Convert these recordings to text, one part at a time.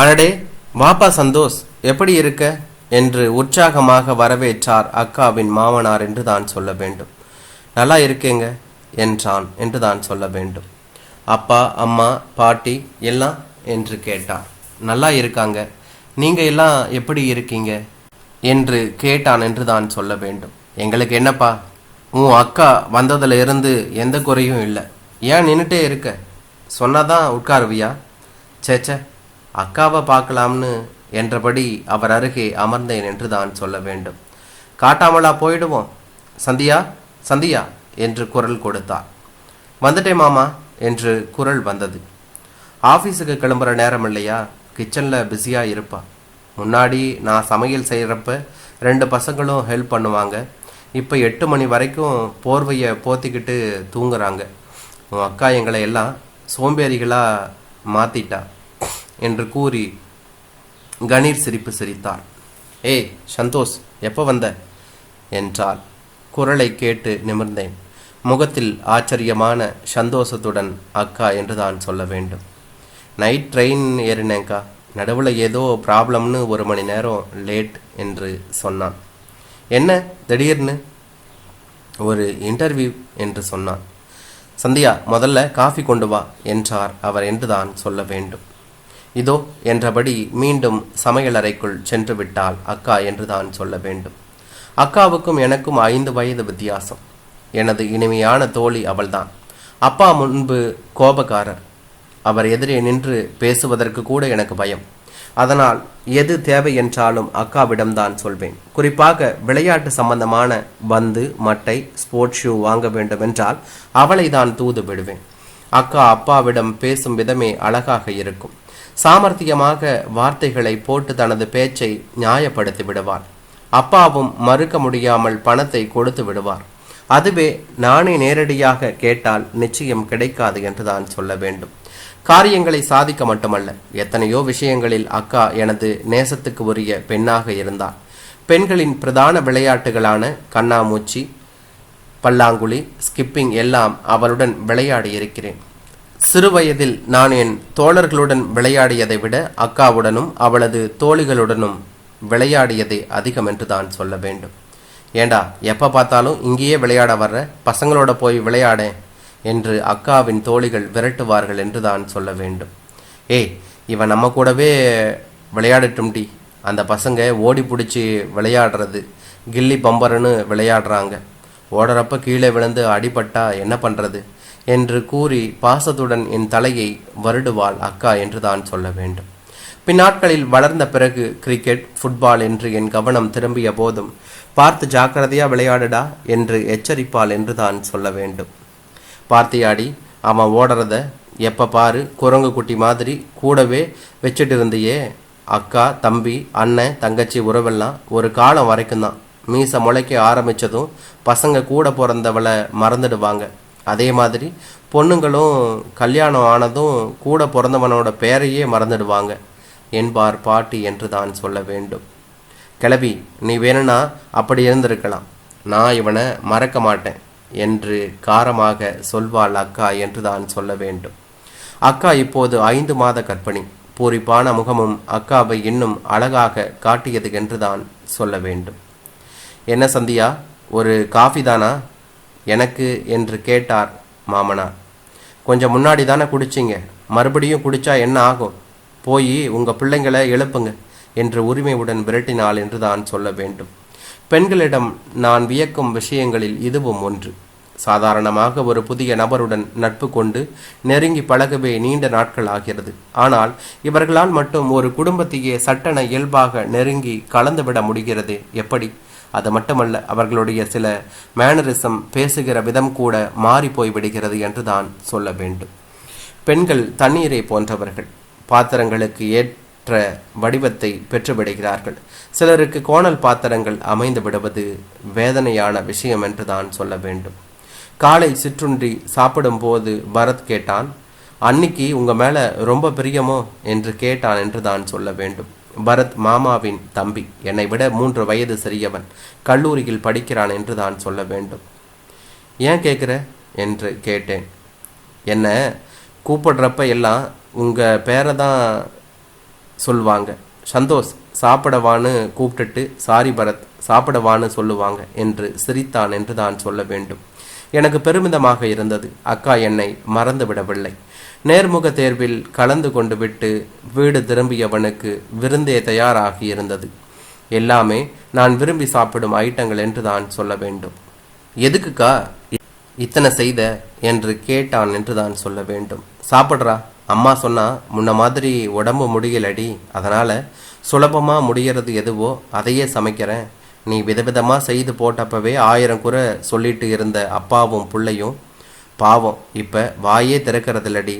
அடடே வாப்பா சந்தோஷ் எப்படி இருக்க? என்று உற்சாகமாக வரவேற்றார் அக்காவின் மாமனார் என்று தான் சொல்ல வேண்டும். நல்லா இருக்கேங்க என்றான் என்று தான் சொல்ல வேண்டும். அப்பா அம்மா பாட்டி எல்லாம்? என்று கேட்டார். நல்லா இருக்காங்க. நீங்க எல்லாம் எப்படி இருக்கீங்க? என்று கேட்டான் என்று தான் சொல்ல வேண்டும். எங்களுக்கு என்னப்பா? உன் அக்கா வந்ததுல இருந்து எந்த குறையும் இல்லை. ஏன் நின்றுட்டே இருக்க? சொன்னாதான் உட்காருவியா? சேச்சே அக்காவை பார்க்கலாம்னு என்றபடி அவர் அருகே அமர்ந்தேன் என்று தான் சொல்ல வேண்டும். காட்டாமலா போயிடுவோம். சந்தியா சந்தியா என்று குரல் கொடுத்தார். வந்துட்டேன் மாமா என்று குரல் வந்தது. ஆஃபீஸுக்கு கிளம்புற நேரம் இல்லையா கிச்சனில் பிஸியாக இருப்பா. முன்னாடி நான் சமையல் செய்கிறப்ப ரெண்டு பசங்களும் ஹெல்ப் பண்ணுவாங்க. இப்போ எட்டு மணி வரைக்கும் போர்வையை போத்திக்கிட்டு தூங்குறாங்க. உன் அக்கா எங்களை எல்லாம் சோம்பேறிகளாக மாற்றிட்டா என்று கூறி கணீர் சிரிப்பு சிரித்தார் ஏய் சந்தோஷ் எப்போ வந்த? என்றாள். குரலை கேட்டு நிமிர்ந்தேன். முகத்தில் ஆச்சரியமான சந்தோஷத்துடன் அக்கா என்று தான் சொல்ல வேண்டும். நைட் ட்ரெயின் ஏறினேங்க்கா நடுவில் ஏதோ ப்ராப்ளம்னு ஒரு மணி நேரம் லேட் என்று சொன்னான். என்ன? திடீர்னு? ஒரு இன்டர்வியூ என்று சொன்னான். சந்தியா முதல்ல காஃபி கொண்டு வா என்றார். அவர் என்றுதான் சொல்ல வேண்டும். இதோ என்றபடி மீண்டும் சமையலறைக்குள் சென்று விட்டால் அக்கா என்றுதான் சொல்ல வேண்டும். அக்காவுக்கும் எனக்கும் ஐந்து வயது வித்தியாசம். எனது இனிமையான தோழி அவள்தான். அப்பா முன்பு கோபக்காரர். அவர் எதிரே நின்று பேசுவதற்கு கூட எனக்கு பயம். அதனால் எது தேவை என்றாலும் அக்காவிடம்தான் சொல்வேன். குறிப்பாக விளையாட்டு சம்பந்தமான பந்து மட்டை ஸ்போர்ட்ஸ் ஷூ வாங்க வேண்டும் என்றால் அவளை தான் தூது விடுவேன். அக்கா அப்பாவிடம் பேசும் விதமே அழகாக இருக்கும். சாமர்த்தியமாக வார்த்தைகளை போட்டு தனது பேச்சை நியாயப்படுத்தி விடுவார். அப்பாவும் மறுக்க முடியாமல் பணத்தை கொடுத்து விடுவார். அதுவே நானே நேரடியாக கேட்டால் நிச்சயம் கிடைக்காது என்று தான் சொல்ல வேண்டும். காரியங்களை சாதிக்க மட்டுமல்ல எத்தனையோ விஷயங்களில் அக்கா எனது நேசத்துக்கு உரிய பெண்ணாக இருந்தார். பெண்களின் பிரதான விளையாட்டுகளான கண்ணாமூச்சி பல்லாங்குழி ஸ்கிப்பிங் எல்லாம் அவளுடன் விளையாடி இருக்கிறேன் சிறுவயதில் நான் என் தோழர்களுடன் விளையாடியதை விட அக்காவுடனும் அவளது தோழிகளுடனும் விளையாடியதே அதிகம் என்று தான் சொல்ல வேண்டும். ஏண்டா எப்போ பார்த்தாலும் இங்கேயே விளையாட வர்ற பசங்களோட போய் விளையாடேன் என்று அக்காவின் தோழிகள் விரட்டுவார்கள் என்று தான் சொல்ல வேண்டும். ஏய் இவன் நம்ம கூடவே விளையாடட்டும் டி அந்த பசங்க ஓடி பிடிச்சி விளையாடுறது கில்லி பம்பருன்னு விளையாடுறாங்க. ஓடுறப்ப கீழே விழுந்து அடிபட்டா என்ன பண்ணுறது என்று கூறி பாசத்துடன் என் தலையை வருடுவாள் அக்கா என்று தான் சொல்ல வேண்டும். பின்னாட்களில் வளர்ந்த பிறகு கிரிக்கெட் ஃபுட்பால் என்று என் கவனம் திரும்பிய போதும் பார்த்து ஜாக்கிரதையா விளையாடுடா என்று எச்சரிப்பாள் என்று தான் சொல்ல வேண்டும். பார்த்தியாடி அவன் ஓடுறத எப்போ பாரு குரங்கு குட்டி மாதிரி கூடவே வச்சுட்டு இருந்தியே அக்கா தம்பி அண்ணன் தங்கச்சி உறவெல்லாம் ஒரு காலம் வரைக்கும் தான் மீசை முளைக்க ஆரம்பித்ததும் பசங்க கூட பிறந்தவளை மறந்துடுவாங்க. அதே மாதிரி பொண்ணுங்களும் கல்யாணம் ஆனதும் கூட பிறந்தவனோட பேரையே மறந்துடுவாங்க. என்பார் பாட்டி என்று தான் சொல்ல வேண்டும். கிளவி நீ வேணும்னா அப்படி இருந்திருக்கலாம். நான் இவனை மறக்க மாட்டேன் என்று காரமாக சொல்வாள் அக்கா என்று தான் சொல்ல வேண்டும். அக்கா இப்போது ஐந்து மாத கர்ப்பிணி. பூரிப்பான முகமும் அக்காவை இன்னும் அழகாக காட்டியது என்று தான் சொல்ல வேண்டும். என்ன சந்தியா ஒரு காஃபி தானா? எனக்கு என்று கேட்டார் மாமனார் கொஞ்சம் முன்னாடி தானே குடிச்சிங்க. மறுபடியும் குடிச்சா என்ன ஆகும்? போய் உங்கள் பிள்ளைங்களை எழுப்புங்க என்று உரிமையுடன் விரட்டினாள் என்று தான் சொல்ல வேண்டும். பெண்களிடம் நான் வியக்கும் விஷயங்களில் இதுவும் ஒன்று. சாதாரணமாக ஒரு புதிய நபருடன் நட்பு கொண்டு நெருங்கி பழகவே நீண்ட நாட்கள் ஆகிறது. ஆனால் இவர்களால் மட்டும் ஒரு குடும்பத்தையே சட்டென இயல்பாக நெருங்கி கலந்துவிட முடிகிறது எப்படி? அது மட்டுமல்ல அவர்களுடைய சில மேனரிசம் பேசுகிற விதம் கூட மாறி போய்விடுகிறது என்று தான் சொல்ல வேண்டும். பெண்கள் தண்ணீரை போன்றவர்கள் பாத்திரங்களுக்கு ஏற்ற வடிவத்தை பெற்றுவிடுகிறார்கள். சிலருக்கு கோணல் பாத்திரங்கள் அமைந்து விடுவது வேதனையான விஷயம் என்று தான் சொல்ல வேண்டும். காலை சிற்றுண்டி சாப்பிடும்போது பரத் கேட்டான் அன்னிக்கு உங்க மேல ரொம்ப பிரியமோ? என்று கேட்டான் என்று தான் சொல்ல வேண்டும். பரத் மாமாவின் தம்பி. என்னை விட மூன்று வயது சிறியவன். கல்லூரியில் படிக்கிறான் என்று தான் சொல்ல வேண்டும். ஏன் கேட்குற? என்று கேட்டேன். என்ன? கூப்பிடுறப்ப எல்லாம் உங்கள் பேரை தான் சொல்லுவாங்க. சந்தோஷ் சாப்பிடவான்னு கூப்பிட்டுட்டு சாரி பரத் சாப்பிடவான்னு சொல்லுவாங்க என்று சிரித்தான் என்று தான் சொல்ல வேண்டும். எனக்கு பெருமிதமாக இருந்தது. அக்கா என்னை மறந்து விடவில்லை நேர்முக தேர்வில் கலந்து கொண்டு விட்டு வீடு திரும்பியவனுக்கு விருந்தே தயாராகி இருந்தது எல்லாமே நான் விரும்பி சாப்பிடும் ஐட்டங்கள் என்று தான் சொல்ல வேண்டும். எதுக்குக்கா இத்தனை செய்த என்று கேட்டான் என்று தான் சொல்ல வேண்டும். சாப்பிட்றா? அம்மா சொன்னா முன்ன மாதிரி உடம்பு முடியலடி. அதனால சுலபமா முடிகிறது எதுவோ அதையே சமைக்கிறேன். நீ விதவிதமாக செய்து போட்டப்பவே ஆயிரம் குறை சொல்லிட்டு இருந்த அப்பாவும் பிள்ளையும் பாவம். இப்போ வாயே திறக்கறதில்லடி.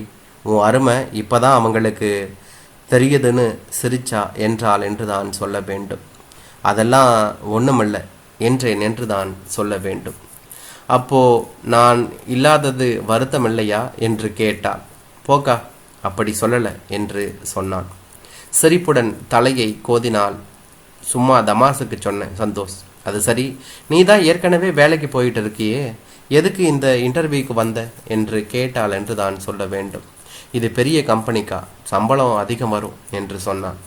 உன் அருமை இப்பதான் அவங்களுக்கு தெரியுதுன்னு சிரிச்சா என்றால் என்று தான் சொல்ல வேண்டும். அதெல்லாம் ஒண்ணுமில்ல என்றேன் என்று தான் சொல்ல வேண்டும். அப்போ நான் இல்லாதது வருத்தம் இல்லையா என்று கேட்டாள். போக்கா அப்படி சொல்லலை என்று சொன்னான். சிரிப்புடன் தலையை கோதினால் சும்மா தமாசுக்கு சொன்னேன் சந்தோஷ். அது சரி நீ தான் ஏற்கனவே வேலைக்கு போயிட்டு இருக்கியே. எதுக்கு இந்த இன்டர்வியூக்கு வந்த என்று கேட்டாள் என்று தான் சொல்ல வேண்டும். இது பெரிய கம்பெனிக்கா? சம்பளம் அதிகம் வரும் என்று சொன்னான்.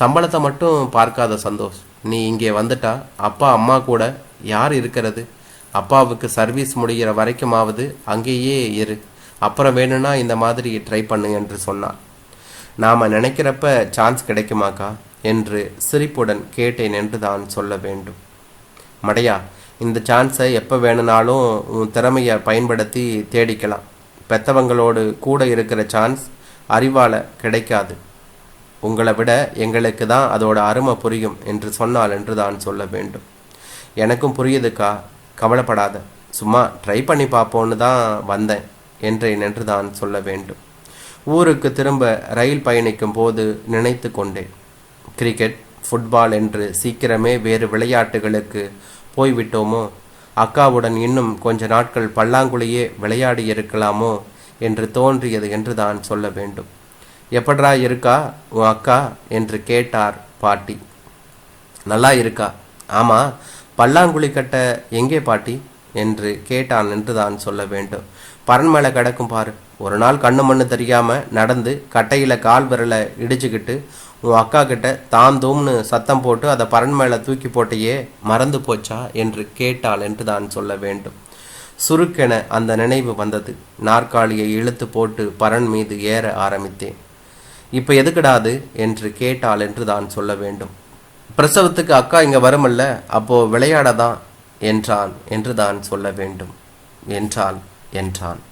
சம்பளத்தை மட்டும் பார்க்காத சந்தோஷ். நீ இங்கே வந்துட்டா அப்பா அம்மா கூட யார் இருக்கிறது? அப்பாவுக்கு சர்வீஸ் முடிகிற வரைக்குமாவது அங்கேயே இரு. அப்புறம் வேணும்னா இந்த மாதிரி ட்ரை பண்ணு என்று சொன்னான். நாம் நினைக்கிறப்ப சான்ஸ் கிடைக்குமாக்கா? என்று சிரிப்புடன் கேட்டேன் என்று தான் சொல்ல வேண்டும். மடையா இந்த சான்ஸை எப்போ வேணும்னாலும் உன் திறமையை பயன்படுத்தி தேடிக்கலாம். பெத்தவங்களோடு கூட இருக்கிற சான்ஸ் அறிவால் கிடைக்காது. உங்களை விட எங்களுக்கு தான் அதோட அருமை புரியும் என்று சொன்னால் என்று தான் சொல்ல வேண்டும். எனக்கும் புரியுதுக்கா? கவலைப்படாத. சும்மா ட்ரை பண்ணி பார்ப்போன்னு தான் வந்தேன். என்றேன் என்று தான் சொல்ல வேண்டும். ஊருக்கு திரும்ப ரயில் பயணிக்கும் போது நினைத்து கொண்டேன். கிரிக்கெட் ஃபுட்பால் என்று சீக்கிரமே வேறு விளையாட்டுகளுக்கு போய்விட்டோமோ? அக்காவுடன் இன்னும் கொஞ்ச நாட்கள் பல்லாங்குழியே விளையாடி இருக்கலாமோ என்று தோன்றியது என்று தான் சொல்ல வேண்டும். எப்படா இருக்கா உன் அக்கா? என்று கேட்டார் பாட்டி. நல்லா இருக்கா. ஆமா பல்லாங்குழி கட்ட எங்கே பாட்டி? என்று கேட்டான் என்று தான் சொல்ல வேண்டும். பரண்மலை மேலே கிடக்கும் பாரு. ஒரு நாள் கண்ணு மண்ணு தெரியாமல் நடந்து கட்டையில் கால் விரலை இடிச்சுக்கிட்டு உன் அக்கா கிட்ட தாம் தூம்னு சத்தம் போட்டு அதை பரன் மேலே தூக்கி போட்டையே மறந்து போச்சா? என்று கேட்டாள் என்று தான் சொல்ல வேண்டும். சுருக்கென அந்த நினைவு வந்தது. நாற்காலியை இழுத்து போட்டு பரன் மீது ஏற ஆரம்பித்தேன். இப்போ எதுக்கிடாது என்று கேட்டாள் என்று தான் சொல்ல வேண்டும். பிரசவத்துக்கு அக்கா இங்கே வருமல்ல அப்போ விளையாடதான் என்றான் என்று தான் சொல்ல வேண்டும். என்றாள் என்றான்.